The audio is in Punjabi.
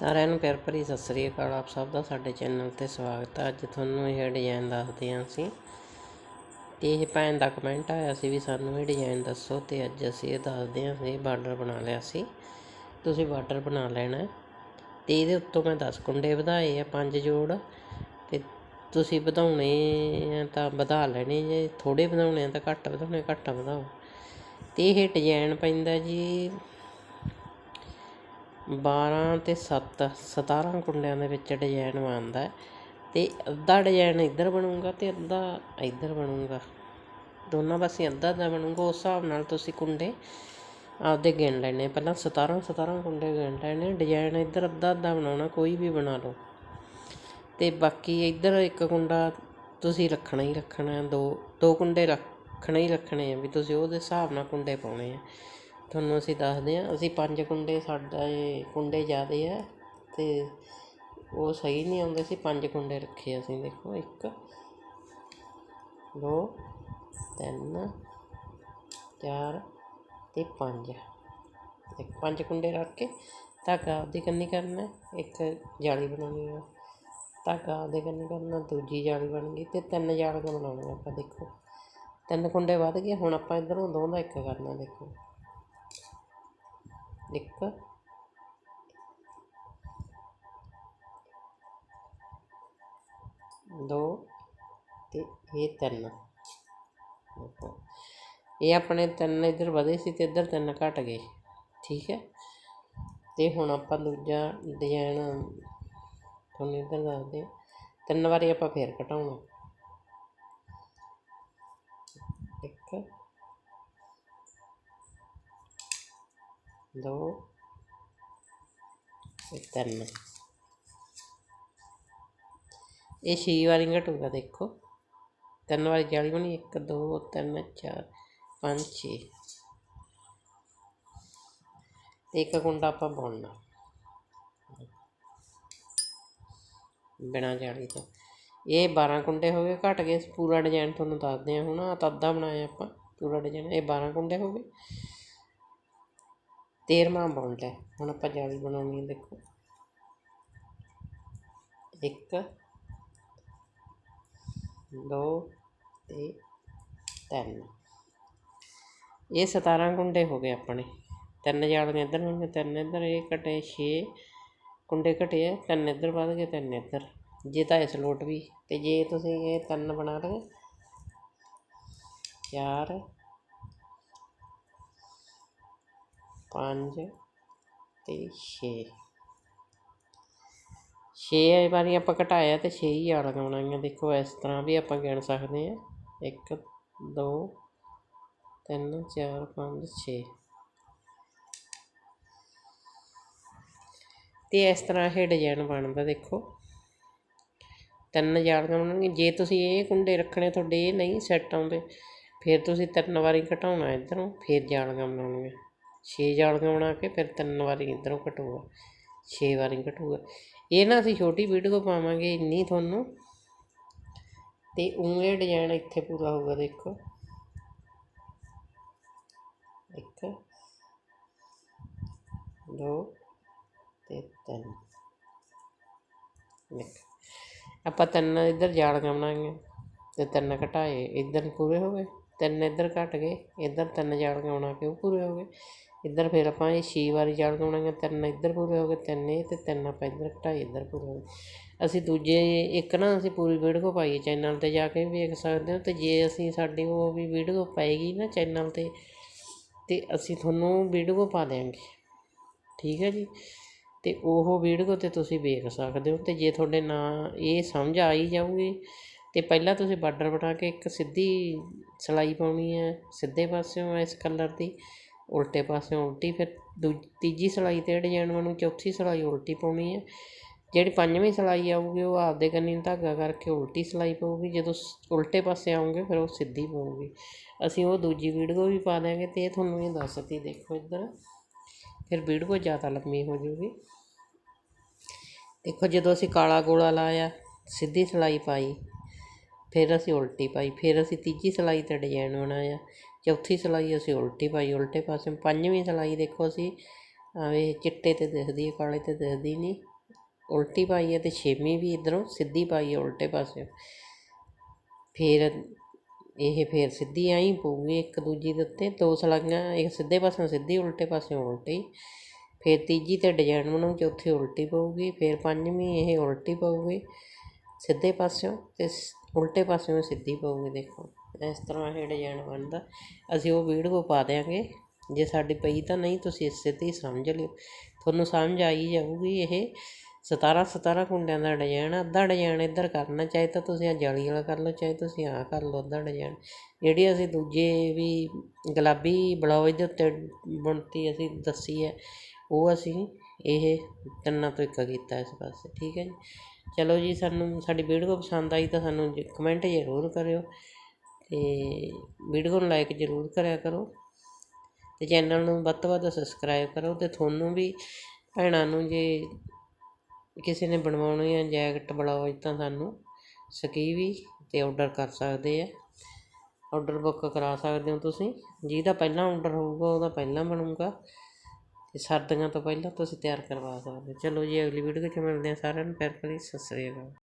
ਸਾਰਿਆਂ ਨੂੰ ਪਿਆਰ ਭਰੀ ਸਤਿ ਸ੍ਰੀ ਅਕਾਲ। ਆਪ ਸਭ ਦਾ ਸਾਡੇ ਚੈਨਲ ਤੇ ਸਵਾਗਤ ਹੈ ਅੱਜ ਤੁਹਾਨੂੰ ਇਹ ਡਿਜ਼ਾਈਨ ਦੱਸਦੇ ਹਾਂ ਅਸੀਂ। ਤੇ ਇਹ ਭੈਣ ਦਾ ਕਮੈਂਟ ਆਇਆ ਸੀ ਵੀ ਸਾਨੂੰ ਇਹ ਡਿਜ਼ਾਈਨ ਦੱਸੋ ਤੇ ਅੱਜ ਅਸੀਂ ਇਹ ਦੱਸਦੇ ਹਾਂ ਅਸੀਂ ਬਾਰਡਰ ਬਣਾ ਲਿਆ ਸੀ। ਤੁਸੀਂ ਬਾਰਡਰ ਬਣਾ ਲੈਣਾ। ਹੈ। ਤੇ ਇਹਦੇ ਉੱਤੋਂ ਮੈਂ 10 ਕੁੰਡੇ ਵਧਾਏ ਆ, ਪੰਜ ਜੋੜ। ਤੇ ਤੁਸੀਂ ਵਧਾਉਣੇ ਆ ਤਾਂ ਵਧਾ ਲੈਣੇ, ਜੇ ਥੋੜੇ ਵਧਾਉਣੇ ਆ ਤਾਂ ਘੱਟ ਵਧਾਉਣੇ, ਘੱਟ ਵਧਾਓ। ਤੇ ਇਹ ਡਿਜ਼ਾਈਨ ਪੈਂਦਾ ਜੀ 12 ਤੇ 7 17 ਕੁੰਡਿਆਂ ਦੇ ਵਿੱਚ ਡਿਜ਼ਾਇਨ ਬਣਦਾ ਅਤੇ ਅੱਧਾ ਡਿਜ਼ਾਇਨ ਇੱਧਰ ਬਣੂਗਾ ਅਤੇ ਅੱਧਾ ਇੱਧਰ ਬਣੂਗਾ। ਦੋਨਾਂ ਪਾਸੇ ਅੱਧਾ ਅੱਧਾ ਬਣੂਗਾ, ਉਸ ਹਿਸਾਬ ਨਾਲ ਤੁਸੀਂ ਕੁੰਡੇ ਆਪਦੇ ਗਿਣ ਲੈਣੇ ਪਹਿਲਾਂ 17 17 ਕੁੰਡੇ ਗਿਣ ਲੈਣੇ ਡਿਜ਼ਾਇਨ ਇੱਧਰ ਅੱਧਾ ਅੱਧਾ ਬਣਾਉਣਾ, ਕੋਈ ਵੀ ਬਣਾ ਲਓ। ਅਤੇ ਬਾਕੀ ਇੱਧਰ ਇੱਕ ਕੁੰਡਾ ਤੁਸੀਂ ਰੱਖਣਾ ਹੀ ਰੱਖਣਾ, ਦੋ ਦੋ ਕੁੰਡੇ ਰੱਖਣੇ ਹੀ ਰੱਖਣੇ ਆ ਵੀ ਤੁਸੀਂ ਉਹਦੇ ਹਿਸਾਬ ਨਾਲ ਕੁੰਡੇ ਪਾਉਣੇ ਆ। ਤੁਹਾਨੂੰ ਅਸੀਂ ਦੱਸਦੇ ਹਾਂ, ਅਸੀਂ ਪੰਜ ਕੁੰਡੇ, ਸਾਡਾ ਇਹ ਕੁੰਡੇ ਜ਼ਿਆਦੇ ਆ ਅਤੇ ਉਹ ਸਹੀ ਨਹੀਂ ਆਉਂਦੇ ਸੀ ਪੰਜ ਕੁੰਡੇ ਰੱਖੇ ਅਸੀਂ, ਦੇਖੋ ਇੱਕ, ਦੋ, ਤਿੰਨ, ਚਾਰ ਅਤੇ ਪੰਜ। ਇੱਕ, ਪੰਜ ਕੁੰਡੇ ਰੱਖ ਕੇ ਧਾਗਾ ਆਪਦੀ ਕੰਨੀ ਕਰਨਾ, ਇੱਕ ਜਾਲੀ ਬਣਾਉਣੀ ਹੈ ਧਾਗਾ ਆਪਦੇ ਕੰਨੀ ਕਰਨਾ, ਦੂਜੀ ਜਾਲੀ ਬਣ ਗਈ ਅਤੇ ਤਿੰਨ ਜਾਲੀਆਂ ਬਣਾਉਣੀਆਂ ਆਪਾਂ, ਦੇਖੋ। ਤਿੰਨ ਕੁੰਡੇ ਵੱਧ ਗਏ, ਹੁਣ ਆਪਾਂ ਇੱਧਰੋਂ ਦੋ ਦਾ ਇੱਕ ਕਰਨਾ, ਦੇਖੋ। ਇੱਕ। ਦੋ ਅਤੇ ਇਹ ਤਿੰਨ। ਇਹ ਆਪਣੇ ਤਿੰਨ ਇੱਧਰ ਵਧੇ ਸੀ ਅਤੇ ਇੱਧਰ ਤਿੰਨ ਘੱਟ ਗਏ, ਠੀਕ ਹੈ? ਅਤੇ ਹੁਣ ਆਪਾਂ ਦੂਜਾ ਡਿਜ਼ਾਇਨ ਤੁਹਾਨੂੰ ਇੱਧਰ ਦੱਸਦੇ ਹਾਂ ਤਿੰਨ ਵਾਰੀ ਆਪਾਂ ਫੇਰ ਘਟਾਉਣਾ ਇੱਕ ਦੋ, ਤੇ ਤਿੰਨ। ਇਹ ਛੇ ਵਾਰੀ ਘਟੂਗਾ, ਦੇਖੋ। ਤਿੰਨ ਵਾਰੀ ਜਾਲੀ ਬਣੀ, ਇੱਕ, ਦੋ, ਤਿੰਨ, ਚਾਰ, ਪੰਜ, ਛੇ। ਤੇ ਇੱਕ ਕੁੰਡਾ ਆਪਾਂ ਬੁਣਨਾ। ਬਿਨਾਂ ਜਾਲੀ ਤੋਂ। ਇਹ 12 ਕੁੰਡੇ ਹੋ ਗਏ, ਘਟ ਗਏ। ਪੂਰਾ ਡਿਜ਼ਾਈਨ ਤੁਹਾਨੂੰ ਦੱਸਦੇ ਹਾਂ ਹੁਣ। ਆਹ ਤਾਂ ਅੱਧਾ ਬਣਾਇਆ ਆਪਾਂ, ਪੂਰਾ ਡਿਜ਼ਾਈਨ ਇਹ 12 ਕੁੰਡੇ ਹੋ ਗਏ। ਤੇਰਵਾਂ ਬੁਣ ਹੈ ਹੁਣ ਆਪਾਂ ਜਾਲੀ ਬਣਾਉਣੀ ਹੈ ਦੇਖੋ। ਇੱਕ, ਦੋ ਤੇ ਤਿੰਨ। ਇਹ 17 ਕੁੰਡੇ ਹੋ ਗਏ ਆਪਣੇ। ਤਿੰਨ ਜਾਲੀਆਂ ਇੱਧਰ ਹੋਣਗੀਆਂ ਤਿੰਨ ਇੱਧਰ, ਇਹ ਘਟੇ 6 ਕੁੰਡੇ ਘਟੇ ਆ, ਤਿੰਨ ਇੱਧਰ ਵੱਧ ਗਏ, ਤਿੰਨ ਇੱਧਰ। ਜੇ ਤਾਂ ਇਸ ਲੋਟ ਵੀ, ਤੇ ਜੇ ਤੁਸੀਂ ਇਹ ਤਿੰਨ ਬਣਾ ਲਏ, ਚਾਰ ਪੰਜ ਅਤੇ ਛੇ। ਛੇ ਵਾਰੀ ਆਪਾਂ ਘਟਾਇਆ ਅਤੇ ਛੇ ਹੀ ਜਾਲੀਆਂ ਬਣਾਈਆਂ ਦੇਖੋ ਇਸ ਤਰ੍ਹਾਂ ਵੀ ਆਪਾਂ ਗਿਣ ਸਕਦੇ ਹਾਂ। ਇੱਕ, ਦੋ, ਤਿੰਨ, ਚਾਰ, ਪੰਜ, ਛੇ। ਅਤੇ ਇਸ ਤਰ੍ਹਾਂ ਇਹ ਡਿਜ਼ਾਈਨ ਬਣਦਾ ਦੇਖੋ। ਤਿੰਨ ਜਾਲੀਆਂ ਬਣਨਗੀਆਂ ਜੇ ਤੁਸੀਂ ਇਹ ਕੁੰਡੇ ਰੱਖਣੇ ਤੁਹਾਡੇ ਇਹ ਨਹੀਂ ਸੈੱਟ ਆਉਂਦੇ, ਫਿਰ ਤੁਸੀਂ ਤਿੰਨ ਵਾਰੀ ਘਟਾਉਣਾ ਇੱਧਰੋਂ, ਫਿਰ ਜਾਲੀਆਂ ਬਣਾਉਣੀਆਂ। ਛੇ ਜਾਲੀਆਂ ਬਣਾ ਕੇ ਫਿਰ ਤਿੰਨ ਵਾਰੀ ਇੱਧਰੋਂ ਘਟੂਗਾ, ਛੇ ਵਾਰੀ ਘਟੂਗਾ। ਇਹ ਨਾ ਅਸੀਂ ਛੋਟੀ ਵੀਡੀਓ ਪਾਵਾਂਗੇ ਇੰਨੀ ਤੁਹਾਨੂੰ, ਤੇ ਉਵੇਂ ਇਹ ਡਿਜ਼ਾਈਨ ਇੱਥੇ ਪੂਰਾ ਹੋਊਗਾ ਦੇਖੋ। ਇੱਕ, ਦੋ ਤੇ ਤਿੰਨ। ਦੇਖ, ਆਪਾਂ ਤਿੰਨ ਇੱਧਰ ਜਾਲੀਆਂ ਬਣਾਈਆਂ, ਤੇ ਤਿੰਨ ਘਟਾਏ, ਇੱਧਰ ਪੂਰੇ ਹੋ ਗਏ, ਤਿੰਨ ਇੱਧਰ ਘਟ ਗਏ, ਇੱਧਰ ਤਿੰਨ ਜਾਲੀਆਂ ਬਣਾ ਕੇ ਉਹ ਪੂਰੇ ਹੋ ਗਏ। ਇੱਧਰ ਫਿਰ ਆਪਾਂ ਇਹ ਛੇ ਵਾਰੀ ਜਾਲੀਆਂ ਬਣਾਈਆਂ ਤਿੰਨ ਇੱਧਰ ਪੂਰੇ ਹੋ ਗਏ, ਤਿੰਨ ਇਹ ਅਤੇ ਤਿੰਨ ਆਪਾਂ ਇੱਧਰ ਘਟਾਏ ਇੱਧਰ ਪੂਰੇ ਹੋ ਗਏ। ਅਸੀਂ ਦੂਜੇ ਇੱਕ ਨਾ ਅਸੀਂ ਪੂਰੀ ਵੀਡੀਓ ਪਾਈ ਚੈਨਲ ਤੇ ਜਾ ਕੇ ਵੀ ਵੇਖ ਸਕਦੇ ਹੋ ਅਤੇ ਜੇ ਅਸੀਂ ਸਾਡੀ ਉਹ ਵੀ ਵੀਡੀਓ ਪਾਏਗੀ ਨਾ ਚੈਨਲ ਤੇ ਤੇ ਅਸੀਂ ਤੁਹਾਨੂੰ ਵੀਡੀਓ ਪਾ ਦਿਆਂਗੇ। ਠੀਕ ਹੈ ਜੀ? ਅਤੇ ਉਹ ਵੀਡੀਓ ਤੇ ਤੁਸੀਂ ਵੇਖ ਸਕਦੇ ਹੋ ਅਤੇ ਜੇ ਤੁਹਾਡੇ ਨਾ ਇਹ ਸਮਝ ਆਈ ਜਾਊਗੀ, ਤੇ ਪਹਿਲਾਂ ਤੁਸੀਂ ਬਾਰਡਰ ਬਣਾ ਕੇ ਇੱਕ ਸਿੱਧੀ ਸਲਾਈ ਪਾਉਣੀ ਹੈ, ਸਿੱਧੇ ਪਾਸਿਓਂ ਇਸ ਕਲਰ ਦੀ। ਉਲਟੇ ਪਾਸਿਓਂ ਉਲਟੀ, ਫਿਰ ਦੂ, ਤੀਜੀ ਸਿਲਾਈ ਤੇ ਡਿਜ਼ਾਇਨ ਬਣੂ ਚੌਥੀ ਸਿਲਾਈ ਉਲਟੀ ਪਾਉਣੀ ਹੈ। ਜਿਹੜੀ ਪੰਜਵੀਂ ਸਿਲਾਈ ਆਊਗੀ, ਉਹ ਆਪਦੇ ਕੰਨੀ ਧਾਗਾ ਕਰਕੇ ਉਲਟੀ ਸਿਲਾਈ ਪਊਗੀ। ਜਦੋਂ ਸ- ਉਲਟੇ ਪਾਸੇ ਆਉਂਗੇ ਫਿਰ ਉਹ ਸਿੱਧੀ ਪਊਗੀ। ਅਸੀਂ ਉਹ ਦੂਜੀ ਵੀਡੀਓ ਵੀ ਪਾ ਦਿਆਂਗੇ ਤੇ ਇਹ ਤੁਹਾਨੂੰ ਇਹ ਦੱਸਤੀ, ਦੇਖੋ ਇੱਧਰ। ਫਿਰ ਵੀਡੀਓ ਜ਼ਿਆਦਾ ਲੰਮੀ ਹੋ ਜੂਗੀ। ਦੇਖੋ, ਜਦੋਂ ਅਸੀਂ ਕਾਲਾ ਗੋਲਾ ਲਾਇਆ, ਸਿੱਧੀ ਸਿਲਾਈ ਪਾਈ, ਫਿਰ ਅਸੀਂ ਉਲਟੀ ਪਾਈ, ਫਿਰ ਅਸੀਂ ਤੀਜੀ ਸਿਲਾਈ ਤੇ ਡਿਜ਼ਾਈਨ ਬਣਾਇਆ ਚੌਥੀ ਸਿਲਾਈ ਅਸੀਂ ਉਲਟੀ ਪਾਈ, ਉਲਟੇ ਪਾਸੇ ਪੰਜਵੀਂ ਸਿਲਾਈ ਦੇਖੋ ਅਸੀਂ ਆਵੇ ਚਿੱਟੇ ਤੇ ਦਿਖਦੀ ਹੈ, ਕਾਲੇ ਤੇ ਦਿਖਦੀ ਨਹੀਂ। ਉਲਟੀ ਪਾਈ ਹੈ ਅਤੇ ਛੇਵੀਂ ਵੀ ਇੱਧਰੋਂ ਸਿੱਧੀ ਪਾਈ ਹੈ, ਉਲਟੇ ਪਾਸਿਓਂ ਫਿਰ ਇਹ ਫਿਰ ਸਿੱਧੀ ਆਈ ਪਊਗੀ ਇੱਕ ਦੂਜੀ ਦੇ ਉੱਤੇ, ਦੋ ਸਲਾਈਆਂ, ਇੱਕ ਸਿੱਧੇ ਪਾਸਿਓਂ ਸਿੱਧੀ, ਉਲਟੇ ਪਾਸਿਓਂ ਉਲਟੀ। ਫਿਰ ਤੀਜੀ ਤੇ ਡਿਜ਼ਾਈਨ ਬਣਾਉ ਚੌਥੀ ਉਲਟੀ ਪਊਗੀ, ਫਿਰ ਪੰਜਵੀਂ ਇਹ ਉਲਟੀ ਪਊਗੀ। ਸਿੱਧੇ ਪਾਸਿਓਂ ਅਤੇ ਉਲਟੇ ਪਾਸਿਓਂ ਸਿੱਧੀ ਪਊਗੀ, ਦੇਖੋ। ਇਸ ਤਰ੍ਹਾਂ ਇਹ ਡਿਜ਼ਾਇਨ ਬਣਦਾ। ਅਸੀਂ ਉਹ ਵੀਡੀਓ ਪਾ ਦਿਆਂਗੇ। ਜੇ ਸਾਡੀ ਪਈ ਤਾਂ ਨਹੀਂ, ਤੁਸੀਂ ਇਸੇ ਤੇ ਹੀ ਸਮਝ ਲਿਓ। ਤੁਹਾਨੂੰ ਸਮਝ ਆਈ ਜਾਊਗੀ ਇਹ 17 17 ਕੁੰਡਿਆਂ ਦਾ ਡਿਜ਼ਾਇਨ ਅੱਧਾ ਡਿਜ਼ਾਇਨ ਇੱਧਰ ਕਰਨਾ, ਚਾਹੇ ਤਾਂ ਤੁਸੀਂ ਆ ਜਾਲੀ ਵਾਲਾ ਕਰ ਲਓ, ਚਾਹੇ ਤੁਸੀਂ ਆਹ ਕਰ ਲਓ, ਅੱਧਾ ਡਿਜ਼ਾਇਨ ਜਿਹੜੀ ਅਸੀਂ ਦੂਜੇ ਵੀ ਗੁਲਾਬੀ ਬਲਾਉਜ ਦੇ ਉੱਤੇ ਬੁਣਤੀ ਅਸੀਂ ਦੱਸੀ ਹੈ, ਉਹ ਅਸੀਂ ਇਹ ਤਿੰਨਾਂ ਤੋਂ ਇੱਕ ਕੀਤਾ ਇਸ ਪਾਸੇ। ਠੀਕ ਹੈ ਜੀ? ਚਲੋ ਜੀ, ਸਾਨੂੰ, ਸਾਡੀ ਵੀਡੀਓ ਪਸੰਦ ਆਈ ਤਾਂ ਸਾਨੂੰ ਕਮੈਂਟ ਜ਼ਰੂਰ ਕਰਿਓ। ਤੇ ਵੀਡੀਓ ਨੂੰ ਲਾਈਕ ਜ਼ਰੂਰ ਕਰਿਆ ਕਰੋ ਅਤੇ ਚੈਨਲ ਨੂੰ ਵੱਧ ਤੋਂ ਵੱਧ ਸਬਸਕ੍ਰਾਈਬ ਕਰੋ ਅਤੇ ਤੁਹਾਨੂੰ ਵੀ ਭੈਣਾਂ ਨੂੰ ਜੇ ਕਿਸੇ ਨੇ ਬਣਵਾਉਣੀ ਹੈ ਜੈਕਟ ਬਲਾਉਜ ਤਾਂ ਸਾਨੂੰ ਸਕੀਵੀ ਤੇ ਆਰਡਰ ਕਰ ਸਕਦੇ ਹੈ ਔਡਰ ਬੁੱਕ ਕਰਾ ਸਕਦੇ ਹੋ ਤੁਸੀਂ। ਜਿਹਦਾ ਪਹਿਲਾਂ ਔਡਰ ਹੋਊਗਾ, ਉਹਦਾ ਪਹਿਲਾਂ ਬਣੂਗਾ। ਅਤੇ ਸਰਦੀਆਂ ਤੋਂ ਪਹਿਲਾਂ ਤੁਸੀਂ ਤਿਆਰ ਕਰਵਾ ਸਕਦੇ ਹੋ। ਚਲੋ ਜੀ, ਅਗਲੀ ਵੀਡੀਓ 'ਚ ਮਿਲਦੇ ਹਾਂ ਸਾਰਿਆਂ ਨੂੰ। ਪਿਆਰ ਭਰੀ ਸਤਿ ਸ੍ਰੀ ਅਕਾਲ।